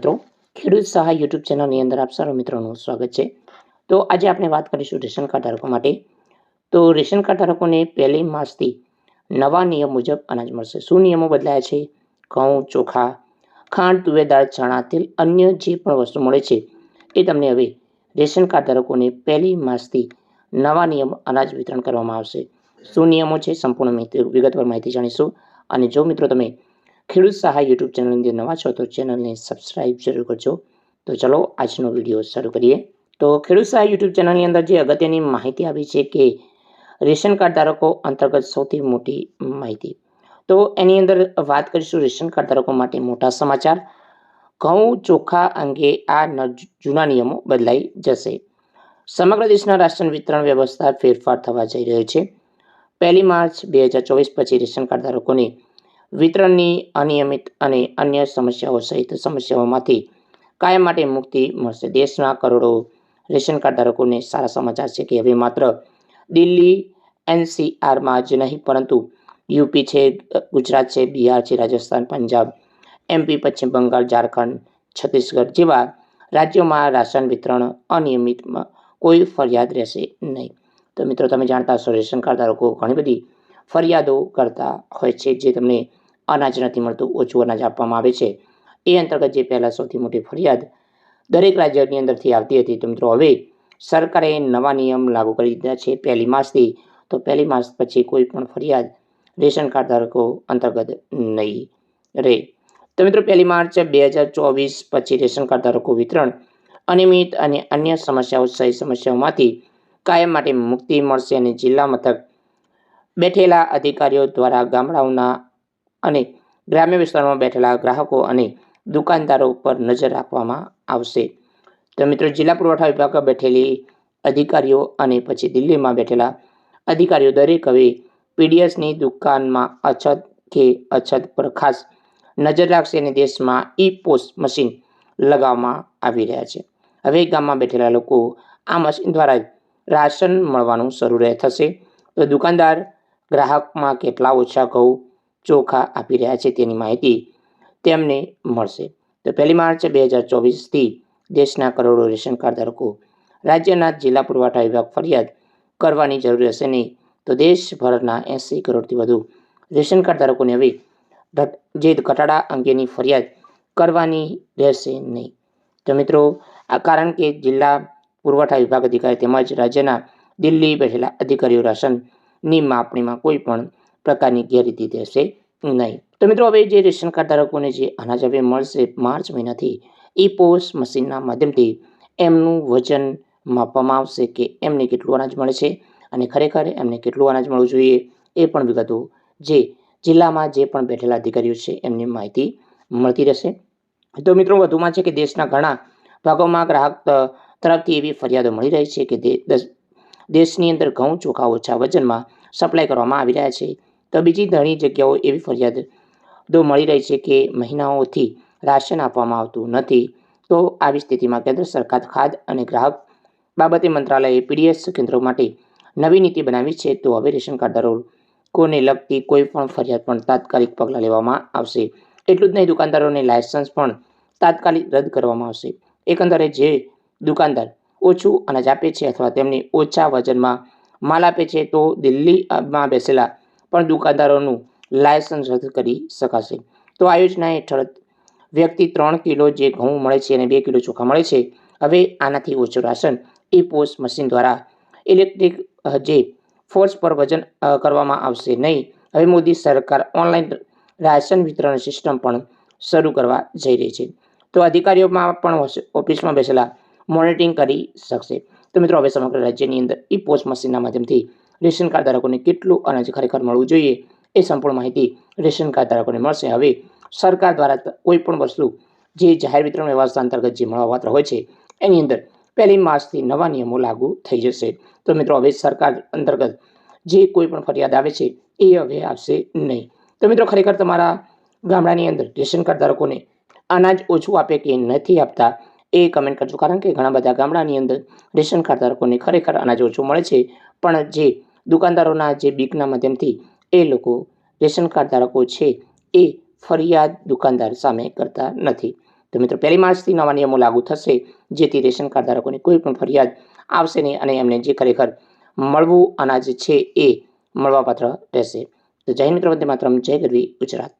મિત્રો. ખેડૂત સહાય યુટ્યુબ ચેનલની અંદર આપ સર્વ મિત્રોનું સ્વાગત છે. તો આજે આપણે વાત કરીશું રેશન કાર્ડ ધારકો માટે. તો રેશન કાર્ડ ધારકોને પહેલી માસથી નવા નિયમ મુજબ અનાજ મળશે. શું નિયમો બદલાયા છે? ઘઉં, ચોખા, ખાંડ, તુવેર, દાળ, ચણા, તેલ, અન્ય જે પણ વસ્તુ મળે છે, એ તમને હવે રેશન કાર્ડ ધારકોને પહેલી માસથી નવા નિયમ અનાજ વિતરણ કરવામાં આવશે. શું નિયમો છે? સંપૂર્ણ વિગતવાર માહિતી જાણીશું. અને જો મિત્રો તમે ખેડૂત સહાય યુટ્યુબ ચેનલ અંદર નવા છો તો ચેનલને સબસ્ક્રાઈબ જરૂર કરજો. તો ચલો આજનો વીડિયો શરૂ કરીએ. તો ખેડૂત સહાય યુટ્યુબ ચેનલની અંદર જે અગત્યની માહિતી આવી છે કે રેશન કાર્ડ ધારકો અંતર્ગત સૌથી મોટી માહિતી. તો એની અંદર વાત કરીશું રેશન કાર્ડ ધારકો માટે મોટા સમાચાર. ઘઉં ચોખા અંગે આ જૂના નિયમો બદલાઈ જશે. સમગ્ર દેશના રાશન વિતરણ વ્યવસ્થા ફેરફાર થવા જઈ રહ્યો છે. પહેલી માર્ચ બે હજાર ચોવીસ પછી રેશન કાર્ડ ધારકોને વિતરણની અનિયમિત અને અન્ય સમસ્યાઓ સહિત સમસ્યાઓમાંથી કાયમ માટે મુક્તિ મળશે. દેશના કરોડો રેશન કાર્ડ ધારકોને સારા સમાચાર છે કે હવે માત્ર દિલ્હી એનસીઆરમાં જ નહીં, પરંતુ યુપી છે, ગુજરાત છે, બિહાર છે, રાજસ્થાન, પંજાબ, એમપી, પશ્ચિમ બંગાળ, ઝારખંડ, છત્તીસગઢ જેવા રાજ્યોમાં રાશન વિતરણ અનિયમિતમાં કોઈ ફરિયાદ રહેશે નહીં. તો મિત્રો, તમે જાણતા હશો રેશન કાર્ડ ધારકો ઘણી બધી ફરિયાદો કરતા હોય છે, જે તમને અનાજ નથી મળતું ઓછું અનાજ આપવામાં આવે છે. એ અંતર્ગત જે પહેલાં સૌથી મોટી ફરિયાદ દરેક રાજ્યની અંદરથી આવતી હતી તો મિત્રો હવે સરકારે નવા નિયમ લાગુ કરી દીધા છે પહેલી માસથી. તો પહેલી માસ પછી કોઈ પણ ફરિયાદ રેશન કાર્ડ ધારકો અંતર્ગત નહીં રહે. તો મિત્રો પહેલી માર્ચ બે હજાર ચોવીસ પછી રેશન કાર્ડ ધારકો વિતરણ અનિયમિત અને અન્ય સમસ્યાઓ સહિત સમસ્યાઓમાંથી કાયમ માટે મુક્તિ મળશે અને જિલ્લા મથક બેઠેલા અધિકારીઓ દ્વારા ગામડાઓના અને ગ્રામ્ય વિસ્તારોમાં બેઠેલા ગ્રાહકો અને દુકાનદારો પર નજર રાખવામાં આવશે. તો મિત્રો, જિલ્લા પુરવઠા વિભાગ બેઠેલી અધિકારીઓ અને પછી દિલ્હીમાં બેઠેલા અધિકારીઓ દરેક હવે પીડીએસની દુકાનમાં અછત કે અછત પર ખાસ નજર રાખશે અને દેશમાં ઈ પોસ્ટ મશીન લગાવવામાં આવી રહ્યા છે. હવે ગામમાં બેઠેલા લોકો આ મશીન દ્વારા રાશન મળવાનું શરૂ થશે. તો દુકાનદાર, ગ્રાહકમાં કેટલા ઓછા ઘઉં ચોખા આપી રહ્યા છે તેની માહિતી તેમને મળશે. તો પહેલી માર્ચ બે હજાર ચોવીસથી દેશના કરોડો રેશન કાર્ડ ધારકો રાજ્યના જિલ્લા પુરવઠા વિભાગ ફરિયાદ કરવાની જરૂર હશે નહીં. તો દેશભરના એંસી કરોડથી વધુ રેશન કાર્ડ ધારકોને હવે જે ઘટાડા અંગેની ફરિયાદ કરવાની રહેશે નહીં. તો મિત્રો, આ કારણ કે જિલ્લા પુરવઠા વિભાગ અધિકારી તેમજ રાજ્યના દિલ્હી બેઠેલા અધિકારીઓ રાશનની માપણીમાં કોઈ પણ પ્રકારની ગેરરીતિ રહેશે નહીં. તો મિત્રો, હવે જે રેશન કાર્ડ ધારકોને જે અનાજ હવે મળશે માર્ચ મહિનાથી, ઈ પોસ મશીનના માધ્યમથી એમનું વજન માપવામાં આવશે કે એમને કેટલું અનાજ મળે છે અને ખરેખર એમને કેટલું અનાજ મળવું જોઈએ એ પણ વિગતો જે જિલ્લામાં જે પણ બેઠેલા અધિકારીઓ છે એમની માહિતી મળતી રહેશે. તો મિત્રો, વધુમાં છે કે દેશના ઘણા ભાગોમાં ગ્રાહક તરફથી એવી ફરિયાદો મળી રહી છે કે દેશની અંદર ઘઉં ચોખા ઓછા વજનમાં સપ્લાય કરવામાં આવી રહ્યા છે. તો બીજી ઘણી જગ્યાઓ એવી ફરિયાદો મળી રહી છે કે મહિનાઓથી રાશન આપવામાં આવતું નથી. તો આવી સ્થિતિમાં કેન્દ્ર સરકાર ખાદ્ય અને ગ્રાહક બાબતે મંત્રાલયે પીડીએસ કેન્દ્રો માટે નવી નીતિ બનાવી છે. તો હવે રેશન કાર્ડધારકોને લગતી કોઈ પણ ફરિયાદ પણ તાત્કાલિક પગલાં લેવામાં આવશે. એટલું જ નહીં, દુકાનદારોને લાયસન્સ પણ તાત્કાલિક રદ કરવામાં આવશે. એકંદરે જે દુકાનદાર ઓછું અનાજ આપે છે અથવા તેમને ઓછા વજનમાં માલ આપે છે, તો દિલ્હીમાં બેસેલા પણ દુકાનદારોનું લાયસન્સ રદ કરી શકાશે. તો આ યોજના હેઠળ વ્યક્તિ ત્રણ કિલો જે ઘઉં મળે છે અને બે કિલો ચોખા મળે છે, હવે આનાથી ઓછું રાશન એ પોસ્ટ મશીન દ્વારા ઇલેક્ટ્રિક જે ફોર્સ પર વજન કરવામાં આવશે નહીં. હવે મોદી સરકાર ઓનલાઈન રાશન વિતરણ સિસ્ટમ પણ શરૂ કરવા જઈ રહી છે. તો અધિકારીઓમાં પણ ઓફિસમાં બેસેલા મોનિટરિંગ કરી શકશે. તો મિત્રો, હવે સમગ્ર રાજ્યની અંદર ઈ પોસ્ટ મશીનના માધ્યમથી રેશન કાર્ડ ધારકોને કેટલું અનાજ ખરેખર મળવું જોઈએ એ સંપૂર્ણ માહિતી રેશન કાર્ડ ધારકોને મળશે. હવે સરકાર દ્વારા કોઈ પણ વસ્તુ જે જાહેર વિતરણ વ્યવસ્થા અંતર્ગત જે મળવાપાત્ર હોય છે, એની અંદર પહેલી માર્ચથી નવા નિયમો લાગુ થઈ જશે. તો મિત્રો, હવે સરકાર અંતર્ગત જે કોઈ પણ ફરિયાદ આવે છે, એ હવે આવશે નહીં. તો મિત્રો, ખરેખર તમારા ગામડાની અંદર રેશન કાર્ડ ધારકોને અનાજ ઓછું આપે કે નથી આપતા, એ કમેન્ટ કરજો. કારણ કે ઘણા બધા ગામડાની અંદર રેશન કાર્ડ ધારકોને ખરેખર અનાજ ઓછું મળે છે, પણ જે દુકાનદારોના જે બીકના માધ્યમથી એ લોકો રેશન કાર્ડ ધારકો છે એ ફરિયાદ દુકાનદાર સામે કરતા નથી. તો મિત્રો, પહેલી માર્ચથી નવા નિયમો લાગુ થશે, જેથી રેશન કાર્ડ ધારકોને કોઈ પણ ફરિયાદ આવશે નહીં અને એમને જે ખરેખર મળવું અનાજ છે એ મળવાપાત્ર રહેશે. તો જય મિત્રો, વંદે માતરમ, જય ગરવી ગુજરાત.